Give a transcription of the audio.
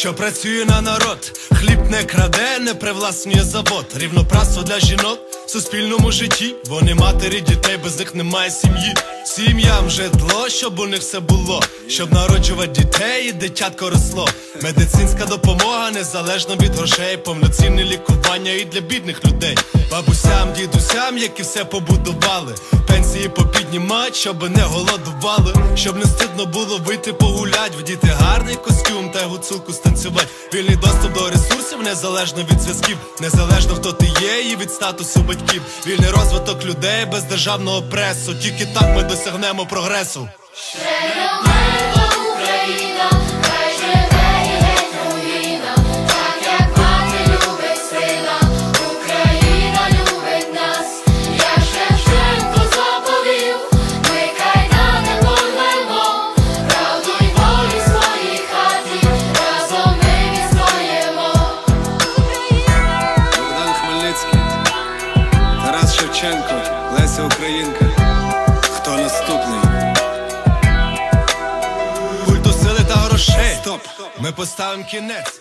що працює на народ. Хліб не краде, не привласнює завод. Рівноправство для жінок в суспільному житті. Вони матері дітей, без них немає сім'ї. Сім'ям житло, щоб у них все було, щоб народжувати дітей і дитятко росло. Медицинська допомога незалежно від грошей, повноцінне лікування і для бідних людей. Бабусям, дідусям, які все побудували. Пенсії попіднімать, щоб не голодували, щоб не стидно було вийти погулять, вдіти гарний костюм та гуцулку станцювать. Вільний доступ до ресурсів, незалежно від зв'язків, незалежно хто ти є, і від статусу батьків. Вільний розвиток людей без державного пресу. Тільки так ми досягнемо прогресу. Україна Шевченко, Леся Українка. Хто наступний? Культу сили та грошей. Стоп! Ми поставимо кінець.